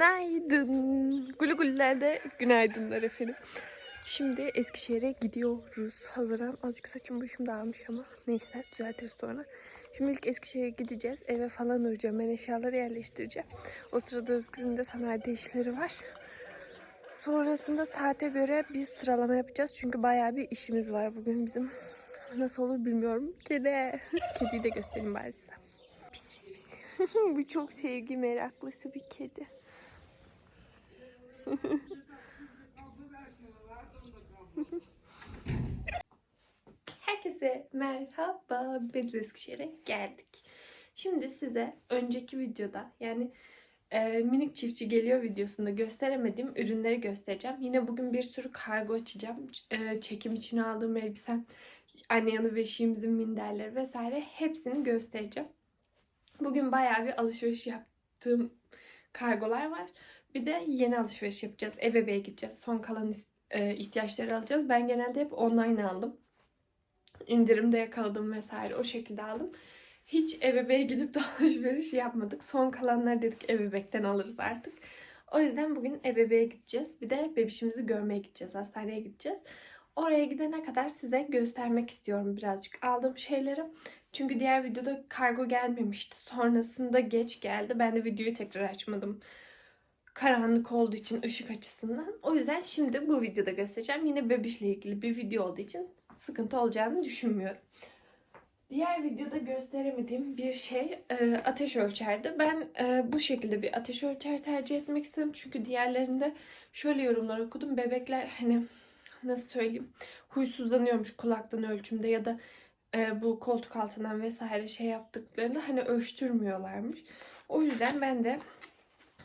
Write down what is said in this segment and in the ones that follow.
Günaydın. Gulu gullerde günaydınlar efendim. Şimdi Eskişehir'e gidiyoruz. Hazırım. Azıcık saçım başım dağılmış ama neyse düzeltiriz sonra. Şimdi ilk Eskişehir'e gideceğiz. Eve falan uğrayacağım. Ben eşyaları yerleştireceğim. O sırada Özgür'ün de sanayide işleri var. Sonrasında saate göre bir sıralama yapacağız. Çünkü bayağı bir işimiz var bugün bizim. Nasıl olur bilmiyorum. Kedi. Kediyi de göstereyim bari size. Pis pis pis. Bu çok sevgi meraklısı bir kedi. Herkese merhaba. Biz Eskişehir'e geldik. Şimdi size önceki videoda yani e, minik çiftçi geliyor videosunda gösteremediğim ürünleri göstereceğim. Yine bugün bir sürü kargo açacağım. E, çekim için aldığım elbisem, anne yanı beşiğimizin minderleri vesaire hepsini göstereceğim. Bugün bayağı bir alışveriş yaptığım kargolar var. Bir de yeni alışveriş yapacağız. Ebeve'ye gideceğiz. Son kalan e, ihtiyaçları alacağız. Ben genelde hep online aldım. İndirimde yakaladım vesaire o şekilde aldım. Hiç Ebeve'ye gidip de alışveriş yapmadık. Son kalanları dedik Ebebek'ten alırız artık. O yüzden bugün Ebeve'ye gideceğiz. Bir de bebişimizi görmeye gideceğiz. Hastaneye gideceğiz. Oraya gidene kadar size göstermek istiyorum birazcık aldığım şeyleri. Çünkü diğer videoda kargo gelmemişti. Sonrasında geç geldi. Ben de videoyu tekrar açmadım. Karanlık olduğu için ışık açısından. O yüzden şimdi bu videoda göstereceğim. Yine bebişle ilgili bir video olduğu için sıkıntı olacağını düşünmüyorum. Diğer videoda gösteremediğim bir şey e, ateş ölçerdi. Ben e, bu şekilde bir ateş ölçer tercih etmek istedim. Çünkü diğerlerinde şöyle yorumlar okudum. Bebekler hani nasıl söyleyeyim huysuzlanıyormuş kulaktan ölçümde ya da e, bu koltuk altından vesaire şey yaptıklarında hani ölçtürmüyorlarmış. O yüzden ben de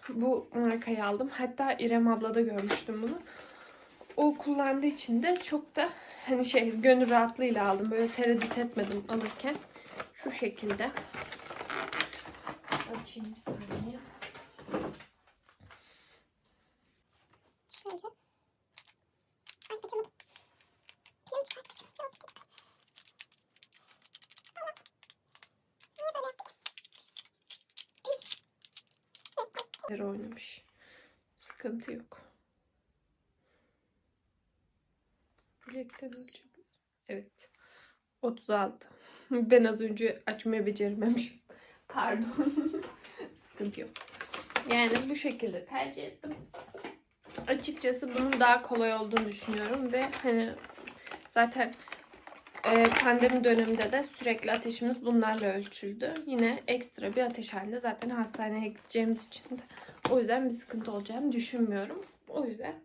bu markayı aldım. Hatta İrem ablada görmüştüm bunu. O kullandığı için de çok da hani şey gönül rahatlığıyla aldım. Böyle tereddüt etmedim alırken. Şu şekilde. Açayım bir saniye. Yer oynamış. Sıkıntı yok. Bilekten ölçebilir. Evet. 36. Ben az önce açmayı becerememişim. Pardon. Sıkıntı yok. Yani bu şekilde tercih ettim. Açıkçası bunun daha kolay olduğunu düşünüyorum ve hani zaten e, pandemi döneminde de sürekli ateşimiz bunlarla ölçüldü. Yine ekstra bir ateş halinde zaten hastaneye gideceğimiz için de o yüzden bir sıkıntı olacağını düşünmüyorum. O yüzden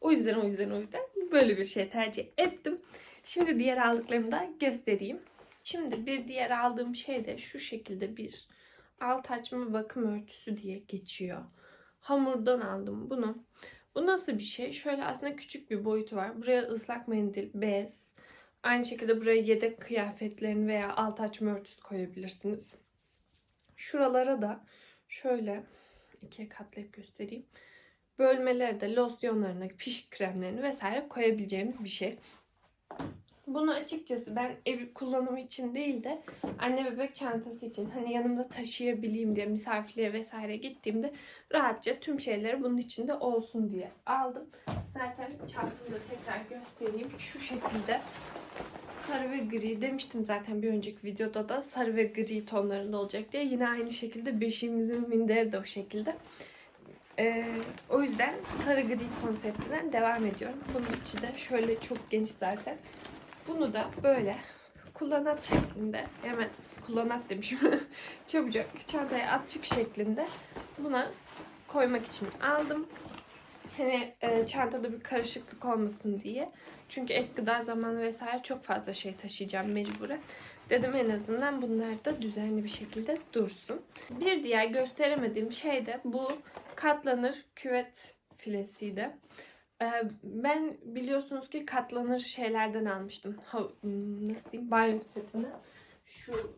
o yüzden o yüzden o yüzden böyle bir şey tercih ettim. Şimdi diğer aldıklarımı da göstereyim. Şimdi bir diğer aldığım şey de şu şekilde bir alt açma bakım örtüsü diye geçiyor. Hamurdan aldım bunu. Bu nasıl bir şey? Şöyle aslında küçük bir boyutu var. Buraya ıslak mendil, bez, aynı şekilde buraya yedek kıyafetlerini veya alt açma örtüsü koyabilirsiniz. Şuralara da şöyle ikiye katlayıp göstereyim. Bölmelere de losyonlarını, pişik kremlerini vesaire koyabileceğimiz bir şey. Bunu açıkçası ben ev kullanımı için değil de anne bebek çantası için hani yanımda taşıyabileyim diye misafirliğe vesaire gittiğimde rahatça tüm şeyleri bunun içinde olsun diye aldım. Zaten çantamı da tekrar göstereyim. Şu şekilde sarı ve gri demiştim zaten bir önceki videoda da sarı ve gri tonlarında olacak diye. Yine aynı şekilde beşiğimizin minderi de o şekilde. Ee, o yüzden sarı gri konseptinden devam ediyorum. Bunun içi de şöyle çok geniş zaten. Bunu da böyle kullanat şeklinde hemen kullanat demişim. Çabucak çantaya atçık şeklinde buna koymak için aldım. Hani e, çantada bir karışıklık olmasın diye. Çünkü ek gıda zamanı vesaire çok fazla şey taşıyacağım mecburen. Dedim en azından bunlar da düzenli bir şekilde dursun. Bir diğer gösteremediğim şey de bu katlanır küvet filesiydi. Ee, ben biliyorsunuz ki katlanır şeylerden almıştım. Ha, nasıl diyeyim? Banyo setini. Şu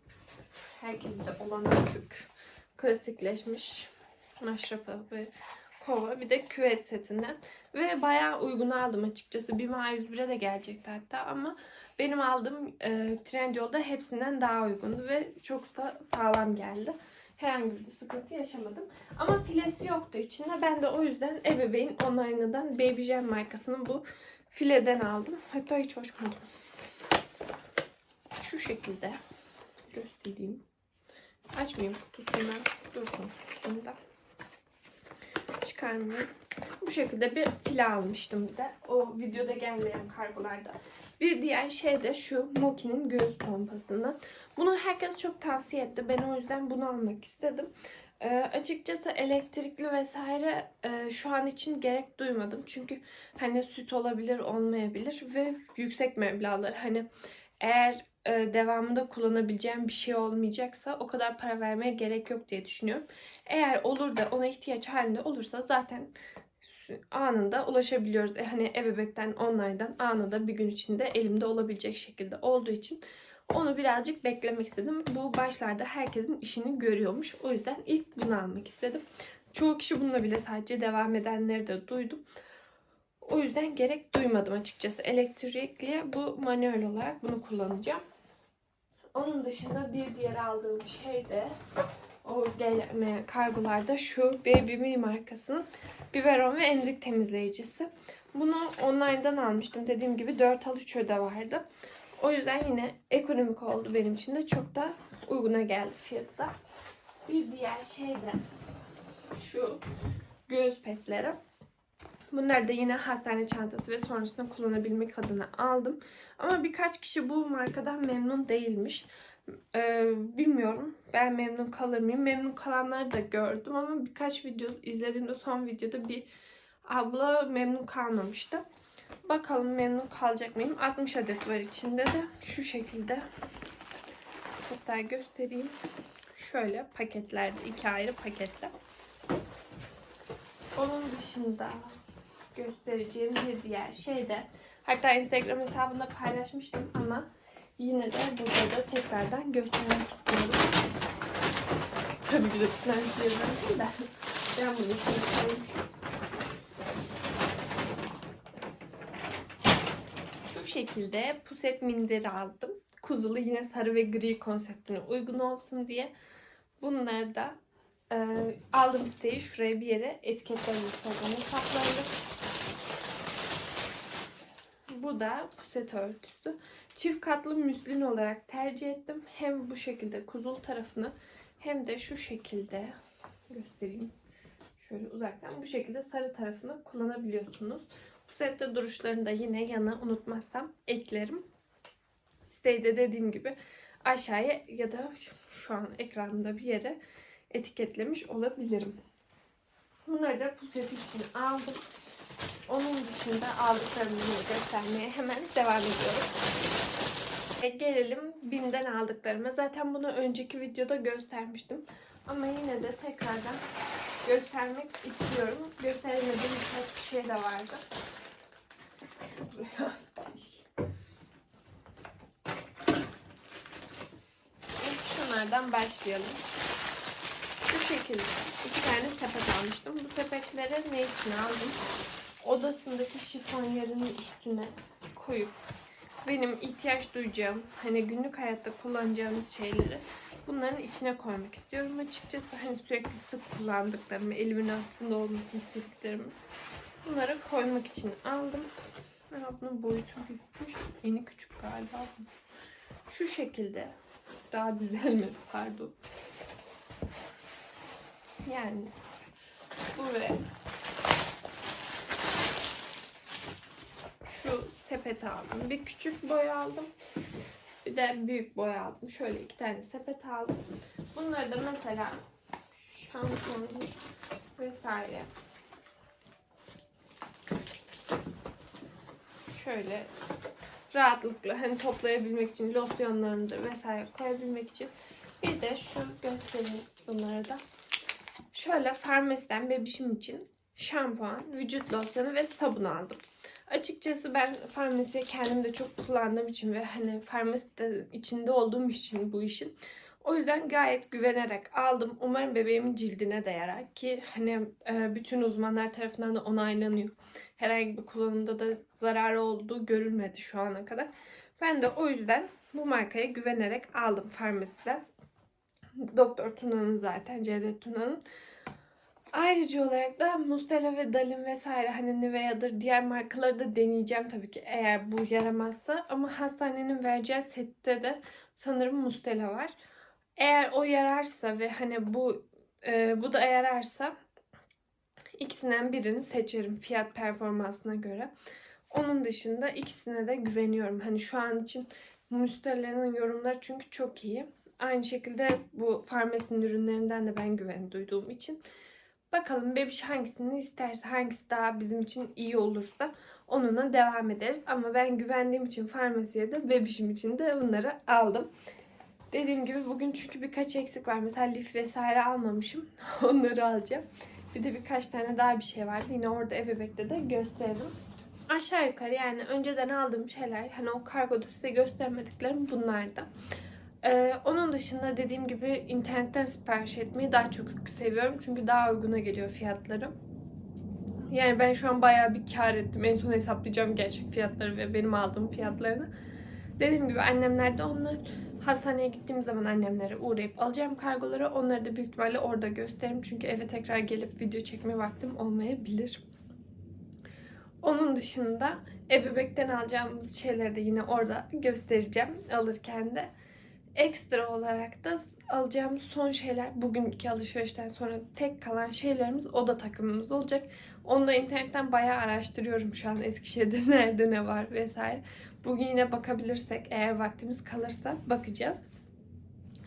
herkeste olan artık klasikleşmiş maşrapa ve kova. Bir de küvet setinden. Ve bayağı uygun aldım açıkçası. Bir A101'e de gelecekti hatta ama benim aldığım e, Trendyol'da hepsinden daha uygundu ve çok da sağlam geldi. Herhangi bir sıkıntı yaşamadım. Ama filesi yoktu içinde. Ben de o yüzden ebeveyn online'dan Baby Jam markasının bu fileden aldım. Hatta hiç hoşmadım. Şu şekilde göstereyim. Açmayayım kutusunu. Dursun kutusunda. Çıkarmıyorum. Bu şekilde bir file almıştım bir de. O videoda gelmeyen kargolarda. Bir diğer şey de şu Moki'nin göğüs pompasından. Bunu herkes çok tavsiye etti. Ben o yüzden bunu almak istedim. Ee, açıkçası elektrikli vesaire e, şu an için gerek duymadım. Çünkü hani süt olabilir olmayabilir ve yüksek meblağlar. Hani eğer e, devamında kullanabileceğim bir şey olmayacaksa o kadar para vermeye gerek yok diye düşünüyorum. Eğer olur da ona ihtiyaç halinde olursa zaten anında ulaşabiliyoruz. E, hani ebebekten online'dan anında bir gün içinde elimde olabilecek şekilde olduğu için onu birazcık beklemek istedim. Bu başlarda herkesin işini görüyormuş. O yüzden ilk bunu almak istedim. Çoğu kişi bununla bile sadece devam edenleri de duydum. O yüzden gerek duymadım açıkçası. Elektrikli bu manuel olarak bunu kullanacağım. Onun dışında bir diğer aldığım şey de o gelme kargolarda şu Baby Me markasının biberon ve emzik temizleyicisi. Bunu online'dan almıştım. Dediğim gibi 4 al 3 öde vardı. O yüzden yine ekonomik oldu benim için de. Çok da uyguna geldi fiyatı da. Bir diğer şey de şu göğüs petleri. Bunları da yine hastane çantası ve sonrasında kullanabilmek adına aldım. Ama birkaç kişi bu markadan memnun değilmiş. Ee, bilmiyorum. Ben memnun kalır mıyım? Memnun kalanları da gördüm ama birkaç video izlediğimde son videoda bir abla memnun kalmamıştı. Bakalım memnun kalacak mıyım? 60 adet var içinde de. Şu şekilde. Hatta göstereyim. Şöyle paketlerde. iki ayrı paketle. Onun dışında göstereceğim bir diğer şey de hatta Instagram hesabında paylaşmıştım ama yine de burada da tekrardan göstermek istiyorum. Tabii ki de prensiyetten değil de ben bunu koymuşum. Şu şekilde puset minderi aldım. Kuzulu yine sarı ve gri konseptine uygun olsun diye. Bunları da e, aldığım siteyi şuraya bir yere etiketlerim Instagram hesaplarında. Bu da puset örtüsü. Çift katlı müslin olarak tercih ettim. Hem bu şekilde kuzul tarafını hem de şu şekilde göstereyim. Şöyle uzaktan bu şekilde sarı tarafını kullanabiliyorsunuz. Bu sette duruşlarını da yine yana unutmazsam eklerim. Siteyi de dediğim gibi aşağıya ya da şu an ekranda bir yere etiketlemiş olabilirim. Bunları da puset için aldım. Onun dışında aldıklarımı yine göstermeye hemen devam ediyorum. E, gelelim BİM'den aldıklarıma. Zaten bunu önceki videoda göstermiştim. Ama yine de tekrardan göstermek istiyorum. Gösteremediğim birkaç bir şey de vardı. İlk şunlardan başlayalım. Şu şekilde iki tane sepet almıştım. Bu sepetleri ne için aldım? Odasındaki şifonyerinin üstüne koyup benim ihtiyaç duyacağım, hani günlük hayatta kullanacağımız şeyleri bunların içine koymak istiyorum. Açıkçası hani sürekli sık kullandıklarımı, elimin altında olmasını istediklerimi bunları koymak için aldım. Aa, bunun boyutu büyükmüş. Yeni küçük galiba. Şu şekilde. Daha düzelmedi pardon. Yani bu ve şu sepet aldım. Bir küçük boy aldım. Bir de büyük boy aldım. Şöyle iki tane sepet aldım. Bunları da mesela şampuan vesaire şöyle rahatlıkla hani toplayabilmek için losyonlarını vesaire koyabilmek için bir de şu göstereyim bunları da. Şöyle farmasiden bebişim için şampuan, vücut losyonu ve sabun aldım. Açıkçası ben farmasiye kendim de çok kullandığım için ve hani farmaside içinde olduğum için bu işin o yüzden gayet güvenerek aldım. Umarım bebeğimin cildine de yarar ki hani e, bütün uzmanlar tarafından da onaylanıyor. Herhangi bir kullanımda da zararı olduğu görülmedi şu ana kadar. Ben de o yüzden bu markaya güvenerek aldım farmasiden. Doktor Tuna'nın zaten Cevdet Tuna'nın. Ayrıca olarak da Mustela ve Dalin vesaire hani Nivea'dır diğer markaları da deneyeceğim tabii ki eğer bu yaramazsa. Ama hastanenin vereceği sette de sanırım Mustela var. Eğer o yararsa ve hani bu e, bu da yararsa ikisinden birini seçerim fiyat performansına göre. Onun dışında ikisine de güveniyorum. Hani şu an için Mustela'nın yorumları çünkü çok iyi. Aynı şekilde bu farmasinin ürünlerinden de ben güven duyduğum için. Bakalım bebiş hangisini isterse, hangisi daha bizim için iyi olursa onunla devam ederiz. Ama ben güvendiğim için farmasiye de bebişim için de bunları aldım. Dediğim gibi bugün çünkü birkaç eksik var. Mesela lif vesaire almamışım. Onları alacağım. Bir de birkaç tane daha bir şey vardı. Yine orada ebebekte de gösteririm. Aşağı yukarı yani önceden aldığım şeyler hani o kargoda size göstermediklerim bunlardı. Ee, onun dışında dediğim gibi internetten sipariş etmeyi daha çok seviyorum. Çünkü daha uyguna geliyor fiyatları. Yani ben şu an bayağı bir kar ettim. En son hesaplayacağım gerçek fiyatları ve benim aldığım fiyatlarını. Dediğim gibi annemler de onlar. Hastaneye gittiğim zaman annemlere uğrayıp alacağım kargoları. Onları da büyük ihtimalle orada gösteririm. Çünkü eve tekrar gelip video çekme vaktim olmayabilir. Onun dışında ebebekten alacağımız şeyleri de yine orada göstereceğim alırken de. Ekstra olarak da alacağımız son şeyler bugünkü alışverişten sonra tek kalan şeylerimiz oda takımımız olacak. Onu da internetten bayağı araştırıyorum şu an Eskişehir'de nerede ne var vesaire. Bugün yine bakabilirsek eğer vaktimiz kalırsa bakacağız.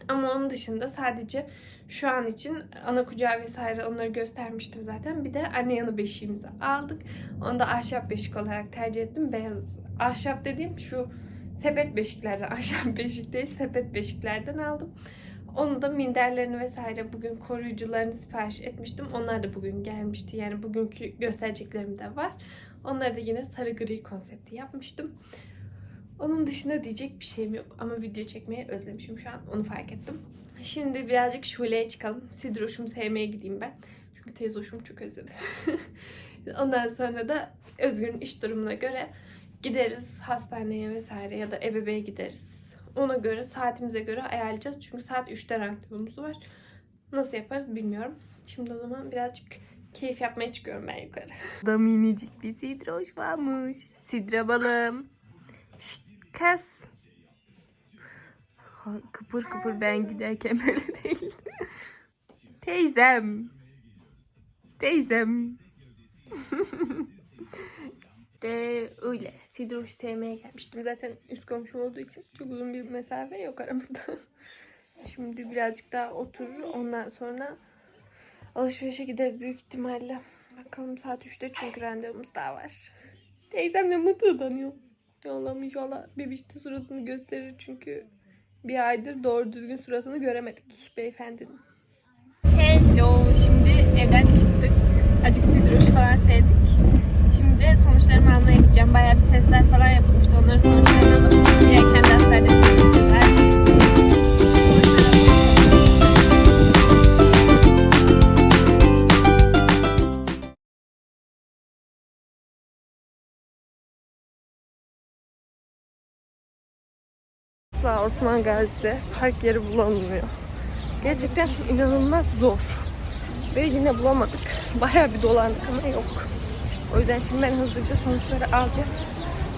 Ama onun dışında sadece şu an için ana kucağı vesaire onları göstermiştim zaten. Bir de anne yanı beşiğimizi aldık. Onu da ahşap beşik olarak tercih ettim. Beyaz. Ahşap dediğim şu sepet beşiklerden, ahşap beşik değil sepet beşiklerden aldım. Onu da minderlerini vesaire bugün koruyucularını sipariş etmiştim. Onlar da bugün gelmişti. Yani bugünkü göstereceklerim de var. Onları da yine sarı gri konsepti yapmıştım. Onun dışında diyecek bir şeyim yok. Ama video çekmeyi özlemişim şu an. Onu fark ettim. Şimdi birazcık Şule'ye çıkalım. Sidroş'umu sevmeye gideyim ben. Çünkü teyze hoşumu çok özledim. Ondan sonra da Özgür'ün iş durumuna göre gideriz hastaneye vesaire ya da ebeveğe gideriz. Ona göre saatimize göre ayarlayacağız. Çünkü saat 3'te randevumuz var. Nasıl yaparız bilmiyorum. Şimdi o zaman birazcık keyif yapmaya çıkıyorum ben yukarı. Da minicik bir sidroş varmış. Sidra balım. Şşt kız. Kıpır kıpır ben giderken böyle değil. Teyzem. Teyzem. de öyle. Sidroş sevmeye gelmiştim. Zaten üst komşum olduğu için çok uzun bir mesafe yok aramızda. Şimdi birazcık daha oturur. Ondan sonra alışverişe gideriz büyük ihtimalle. Bakalım saat 3'te çünkü randevumuz daha var. Teyzem de mutludanıyor. Allah'ım inşallah bebişte suratını gösterir çünkü bir aydır doğru düzgün suratını göremedik beyefendinin. Hello. Şimdi evden çıktık. Azıcık sidroş falan sevdik. Şimdi sonuçlarımı almaya gideceğim. Bayağı bir testler falan yapılmıştı. Onların sonuçlarını alıp kendi hastanede Asla Osman Gazi'de park yeri bulamıyor. Gerçekten inanılmaz zor. Ve yine bulamadık. Bayağı bir dolandık ama yok. O yüzden şimdi ben hızlıca sonuçları alacağım.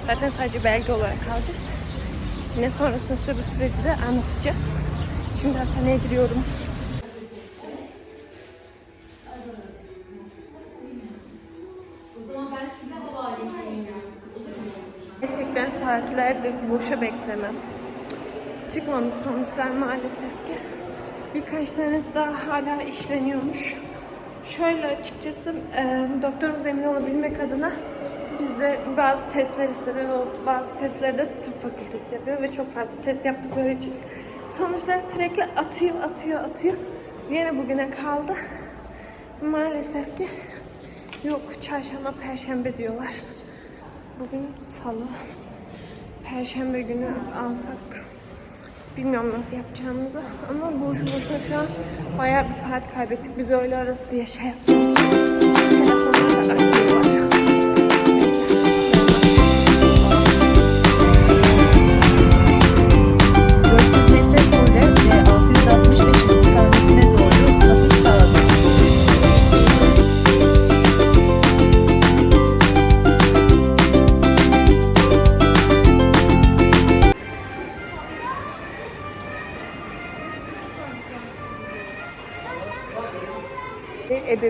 Zaten sadece belge olarak alacağız. Yine sonrasında size bu süreci de anlatacağım. Şimdi hastaneye giriyorum. Gerçekten saatlerdir boşa beklemem. Çıkmamış sonuçlar maalesef ki. Birkaç tanesi daha hala işleniyormuş. Şöyle açıkçası e, doktorumuz emin olabilmek adına bizde bazı testler istedi ve o bazı testleri de tıp fakültesi yapıyor ve çok fazla test yaptıkları için sonuçlar sürekli atıyor, atıyor, atıyor. Yine bugüne kaldı. Maalesef ki yok çarşamba, perşembe diyorlar. Bugün salı. Perşembe günü alsak bilmiyorum nasıl yapacağımızı ama boşu boşuna şu an bayağı bir saat kaybettik. Biz öğle arası diye şey yaptık. Telefonları da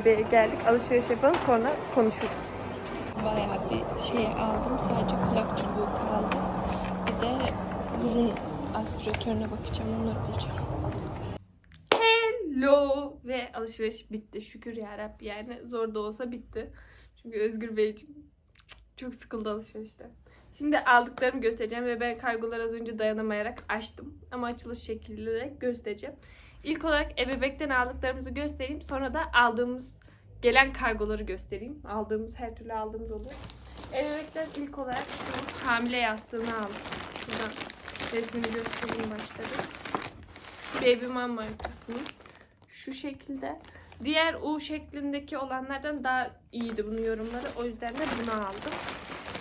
Ebebe'ye geldik. Alışveriş yapalım sonra konuşuruz. Bayağı bir şey aldım. Sadece kulak çubuğu kaldı. Bir de burun aspiratörüne bakacağım. Onları bulacağım. Hello! Ve alışveriş bitti. Şükür yarabbi. Yani zor da olsa bitti. Çünkü Özgür Beyciğim çok sıkıldı alışverişte. Şimdi aldıklarımı göstereceğim ve ben kargoları az önce dayanamayarak açtım. Ama açılış şekliyle de göstereceğim. İlk olarak ebebekten aldıklarımızı göstereyim. Sonra da aldığımız gelen kargoları göstereyim. Aldığımız her türlü aldığımız oluyor. Ebebekten ilk olarak şu hamile yastığını aldım. Şuradan resmini göstereyim başladı. Baby Mom markasının. Şu şekilde. Diğer U şeklindeki olanlardan daha iyiydi bunun yorumları. O yüzden de bunu aldım.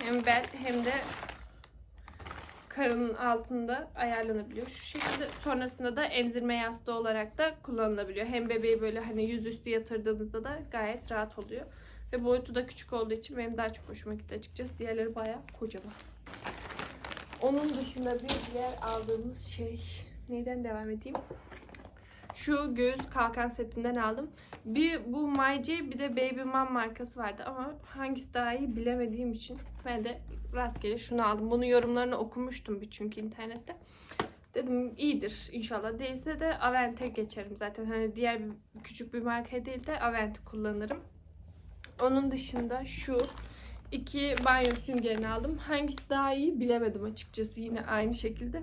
Hem bel hem de karının altında ayarlanabiliyor. Şu şekilde sonrasında da emzirme yastığı olarak da kullanılabiliyor. Hem bebeği böyle hani yüzüstü yatırdığınızda da gayet rahat oluyor. Ve boyutu da küçük olduğu için benim daha çok hoşuma gitti açıkçası. Diğerleri bayağı kocaman. Onun dışında bir diğer aldığımız şey neyden devam edeyim? Şu göğüs kalkan setinden aldım. Bir bu MyJ bir de Baby Mom markası vardı ama hangisi daha iyi bilemediğim için ben de rastgele şunu aldım. Bunun yorumlarını okumuştum bir çünkü internette. Dedim iyidir inşallah. Değilse de Avent'e geçerim zaten. Hani diğer bir, küçük bir marka değil de Avent'i kullanırım. Onun dışında şu iki banyo süngerini aldım. Hangisi daha iyi bilemedim açıkçası yine aynı şekilde.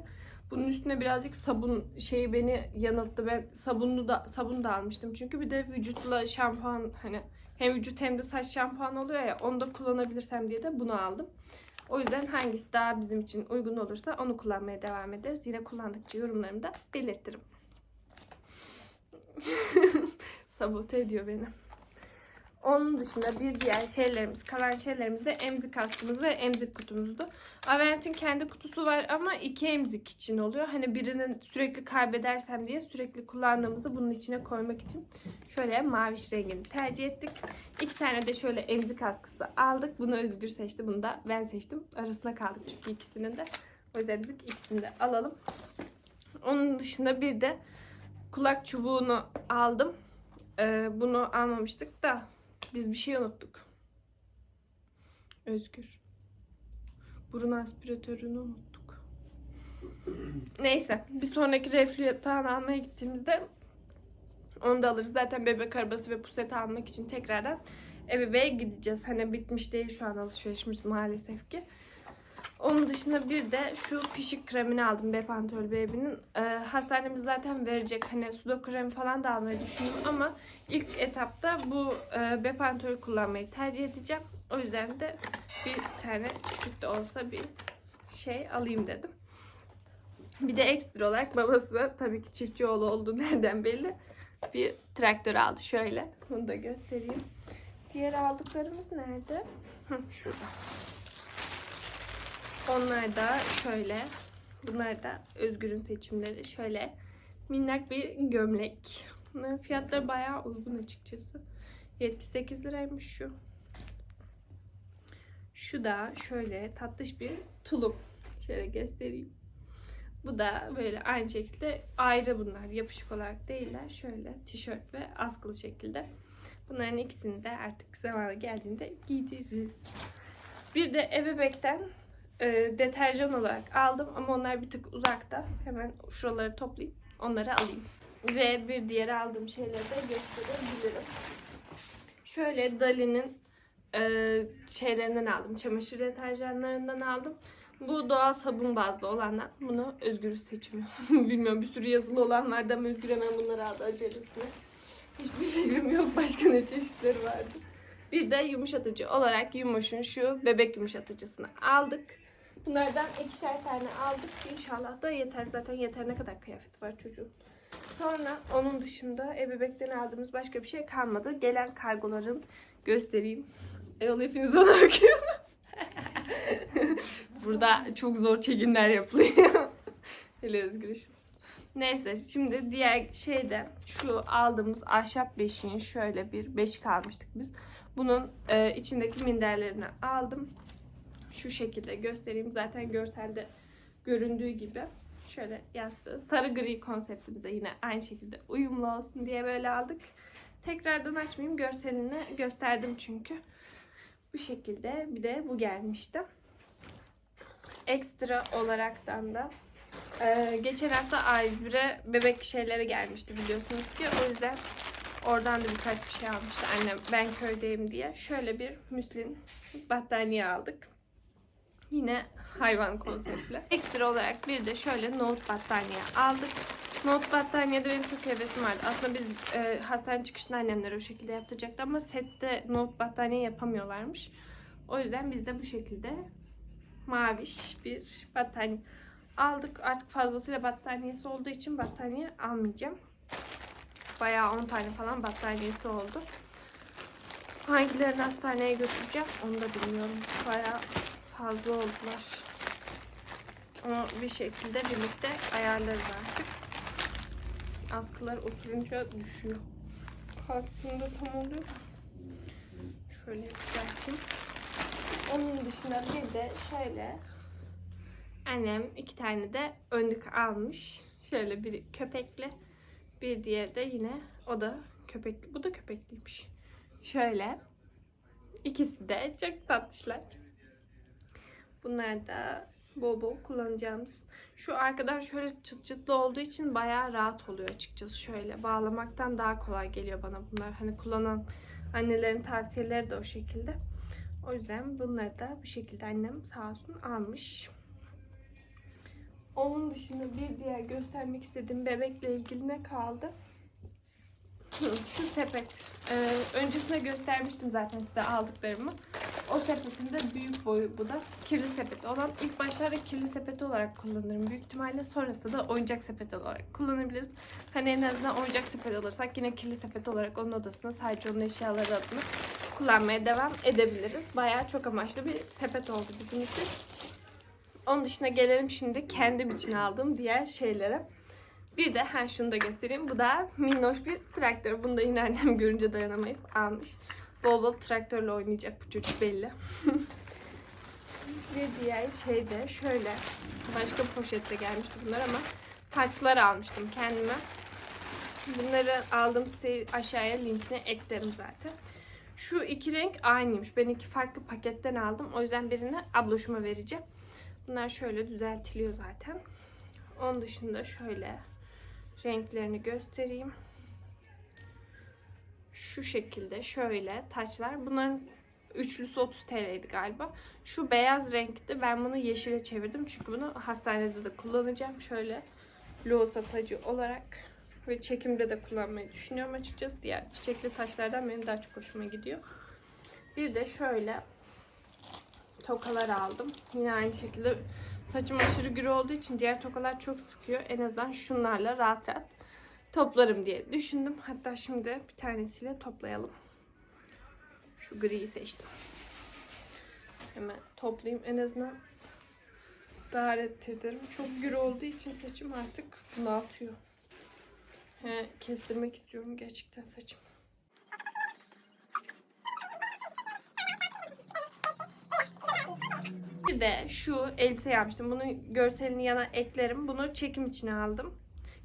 Bunun üstüne birazcık sabun şeyi beni yanılttı. Ben sabunlu da sabun da almıştım. Çünkü bir de vücutla şampuan hani hem vücut hem de saç şampuan oluyor ya onu da kullanabilirsem diye de bunu aldım. O yüzden hangisi daha bizim için uygun olursa onu kullanmaya devam ederiz. Yine kullandıkça yorumlarımı da belirtirim. Sabote ediyor beni. Onun dışında bir diğer şeylerimiz, kalan şeylerimiz de emzik askımız ve emzik kutumuzdu. Avent'in kendi kutusu var ama iki emzik için oluyor. Hani birinin sürekli kaybedersem diye sürekli kullandığımızı bunun içine koymak için şöyle maviş rengini tercih ettik. İki tane de şöyle emzik askısı aldık. Bunu Özgür seçti. Bunu da ben seçtim. Arasında kaldık çünkü ikisinin de. O yüzden dedik ikisini de alalım. Onun dışında bir de kulak çubuğunu aldım. Ee, bunu almamıştık da biz bir şey unuttuk. Özgür. Burun aspiratörünü unuttuk. Neyse. Bir sonraki reflü yatağını almaya gittiğimizde onu da alırız. Zaten bebek arabası ve puseti almak için tekrardan ebeveğe gideceğiz. Hani bitmiş değil şu an alışverişimiz maalesef ki. Onun dışında bir de şu pişik kremini aldım Bepantol Baby'nin. Ee, hastanemiz zaten verecek. Hani sudo kremi falan da almayı düşündüm ama ilk etapta bu e, Bepantol'ü kullanmayı tercih edeceğim. O yüzden de bir tane küçük de olsa bir şey alayım dedim. Bir de ekstra olarak babası tabii ki çiftçi oğlu olduğu nereden belli bir traktör aldı şöyle. Bunu da göstereyim. Diğer aldıklarımız nerede? Hı, şurada. Onlar da şöyle. Bunlar da Özgür'ün seçimleri. Şöyle minnak bir gömlek. Bunların fiyatları bayağı uygun açıkçası. 78 liraymış şu. Şu da şöyle tatlış bir tulum. Şöyle göstereyim. Bu da böyle aynı şekilde ayrı bunlar. Yapışık olarak değiller. Şöyle tişört ve askılı şekilde. Bunların ikisini de artık zamanı geldiğinde giydiririz. Bir de ebebekten e, deterjan olarak aldım ama onlar bir tık uzakta. Hemen şuraları toplayıp onları alayım. Ve bir diğer aldığım şeyleri de gösterebilirim. Şöyle Dali'nin e, şeylerinden aldım. Çamaşır deterjanlarından aldım. Bu doğal sabun bazlı olandan. Bunu Özgür seçimi. Bilmiyorum bir sürü yazılı olanlardan Özgür hemen bunları aldı acelesine. Hiçbir fikrim yok. Başka ne çeşitleri vardı. Bir de yumuşatıcı olarak Yumoş'un şu bebek yumuşatıcısını aldık. Bunlardan ikişer tane aldık. İnşallah da yeter. Zaten yeter ne kadar kıyafet var çocuğun. Sonra onun dışında ebebekten aldığımız başka bir şey kalmadı. Gelen kargoların göstereyim. Eyvallah hepiniz ona bakıyorsunuz. Burada çok zor çekimler yapılıyor. Hele Özgür Işıl. Neyse şimdi diğer şeyde şu aldığımız ahşap beşiğin şöyle bir beşik almıştık biz. Bunun e, içindeki minderlerini aldım. Şu şekilde göstereyim. Zaten görselde göründüğü gibi. Şöyle yastığı. Sarı gri konseptimize yine aynı şekilde uyumlu olsun diye böyle aldık. Tekrardan açmayayım. Görselini gösterdim çünkü. Bu şekilde. Bir de bu gelmişti. Ekstra olaraktan da e, geçen hafta A101'e bebek şeyleri gelmişti biliyorsunuz ki. O yüzden oradan da birkaç bir şey almıştı annem. Ben köydeyim diye. Şöyle bir müslin battaniye aldık. Yine hayvan konseptli. Ekstra olarak bir de şöyle nohut battaniye aldık. Nohut battaniyede benim çok hevesim vardı. Aslında biz e, hastane çıkışında annemler o şekilde yaptıracaktı ama sette nohut battaniye yapamıyorlarmış. O yüzden biz de bu şekilde maviş bir battaniye aldık. Artık fazlasıyla battaniyesi olduğu için battaniye almayacağım. Bayağı 10 tane falan battaniyesi oldu. Hangilerini hastaneye götüreceğim onu da bilmiyorum. Bayağı fazla oldular. Ama bir şekilde birlikte ayarlarız artık. Askılar oturunca düşüyor. Kalktığında tam oluyor. Şöyle düzelteyim. Onun dışında bir de şöyle annem iki tane de önlük almış. Şöyle biri köpekli. Bir diğeri de yine o da köpekli. Bu da köpekliymiş. Şöyle. İkisi de çok tatlışlar. Bunlar da bol bol kullanacağımız. Şu arkadan şöyle çıt çıtlı olduğu için bayağı rahat oluyor açıkçası. Şöyle bağlamaktan daha kolay geliyor bana bunlar. Hani kullanan annelerin tavsiyeleri de o şekilde. O yüzden bunları da bu şekilde annem sağ olsun almış. Onun dışında bir diğer göstermek istediğim bebekle ilgili ne kaldı? Şu sepet. Ee, öncesinde göstermiştim zaten size aldıklarımı. O sepetin de büyük boyu bu da. Kirli sepeti olan. ilk başlarda kirli sepeti olarak kullanırım büyük ihtimalle. Sonrasında da oyuncak sepeti olarak kullanabiliriz. Hani en azından oyuncak sepet alırsak yine kirli sepet olarak onun odasına sadece onun eşyaları adına kullanmaya devam edebiliriz. Bayağı çok amaçlı bir sepet oldu bizim için. Onun dışında gelelim şimdi kendim için aldığım diğer şeylere. Bir de ha şunu da göstereyim. Bu da minnoş bir traktör. Bunu da yine annem görünce dayanamayıp almış. Bol bol traktörle oynayacak bu çocuk belli. Ve diğer şey de şöyle. Başka poşette gelmişti bunlar ama taçlar almıştım kendime. Bunları aldığım siteyi aşağıya linkine eklerim zaten. Şu iki renk aynıymış. Ben iki farklı paketten aldım. O yüzden birini abloşuma vereceğim. Bunlar şöyle düzeltiliyor zaten. Onun dışında şöyle renklerini göstereyim. Şu şekilde şöyle taçlar. Bunların üçlüsü 30 TL'ydi galiba. Şu beyaz renkti. Ben bunu yeşile çevirdim. Çünkü bunu hastanede de kullanacağım. Şöyle loğusa tacı olarak ve çekimde de kullanmayı düşünüyorum açıkçası. Diğer çiçekli taşlardan benim daha çok hoşuma gidiyor. Bir de şöyle tokalar aldım. Yine aynı şekilde saçım aşırı gür olduğu için diğer tokalar çok sıkıyor. En azından şunlarla rahat rahat toplarım diye düşündüm. Hatta şimdi bir tanesiyle toplayalım. Şu griyi seçtim. Hemen toplayayım. En azından rahat ederim. Çok gür olduğu için saçım artık bunaltıyor. He, kestirmek istiyorum gerçekten saçımı. Bir de şu elbise yapmıştım. Bunu görselini yana eklerim. Bunu çekim için aldım.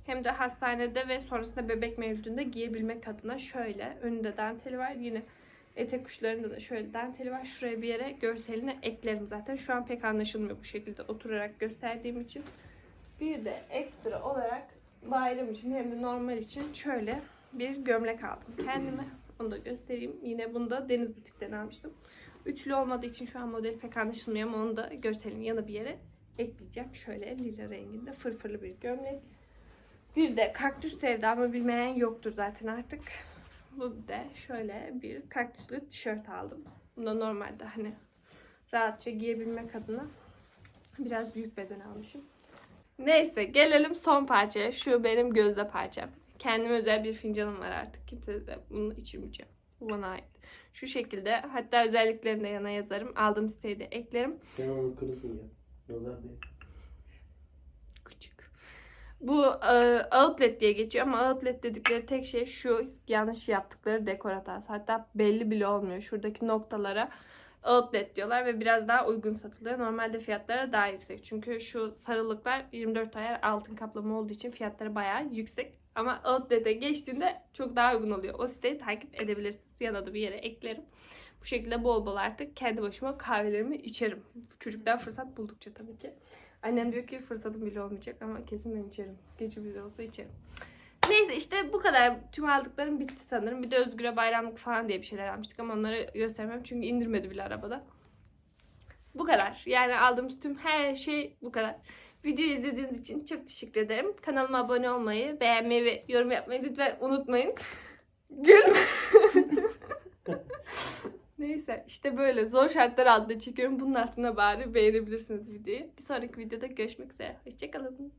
Hem de hastanede ve sonrasında bebek mevcudunda giyebilmek adına şöyle. Önünde danteli var. Yine etek uçlarında da şöyle danteli var. Şuraya bir yere görselini eklerim zaten. Şu an pek anlaşılmıyor bu şekilde oturarak gösterdiğim için. Bir de ekstra olarak bayram için hem de normal için şöyle bir gömlek aldım kendime. Onu da göstereyim. Yine bunu da Deniz Butik'ten almıştım. Üçlü olmadığı için şu an modeli pek anlaşılmıyor ama onu da görselin yanı bir yere ekleyeceğim. Şöyle lila renginde fırfırlı bir gömlek. Bir de kaktüs sevdamı bilmeyen yoktur zaten artık. Bu da şöyle bir kaktüslü tişört aldım. Bunu da normalde hani rahatça giyebilmek adına biraz büyük beden almışım. Neyse gelelim son parçaya. Şu benim gözde parçam. Kendime özel bir fincanım var artık. Kimse de bunu içirmeyeceğim. Bu bana ait. Şu şekilde. Hatta özelliklerini de yana yazarım. Aldığım siteyi de eklerim. Sen onu kırısın ya. Nazar değil. Bu e, outlet diye geçiyor ama outlet dedikleri tek şey şu yanlış yaptıkları dekor hatası. Hatta belli bile olmuyor. Şuradaki noktalara outlet diyorlar ve biraz daha uygun satılıyor. Normalde fiyatları daha yüksek. Çünkü şu sarılıklar 24 ayar altın kaplama olduğu için fiyatları bayağı yüksek. Ama outlet'e geçtiğinde çok daha uygun oluyor. O siteyi takip edebilirsiniz. Yana da bir yere eklerim. Bu şekilde bol bol artık kendi başıma kahvelerimi içerim. Çocuklar fırsat buldukça tabii ki. Annem diyor ki fırsatım bile olmayacak ama kesin ben içerim. Gece bile olsa içerim. Neyse işte bu kadar. Tüm aldıklarım bitti sanırım. Bir de Özgür'e bayramlık falan diye bir şeyler almıştık ama onları göstermem çünkü indirmedi bile arabada. Bu kadar. Yani aldığımız tüm her şey bu kadar. Videoyu izlediğiniz için çok teşekkür ederim. Kanalıma abone olmayı, beğenmeyi ve yorum yapmayı lütfen unutmayın. Gülme. Neyse işte böyle zor şartlar altında çekiyorum. Bunun altına bari beğenebilirsiniz videoyu. Bir sonraki videoda görüşmek üzere. Hoşçakalın.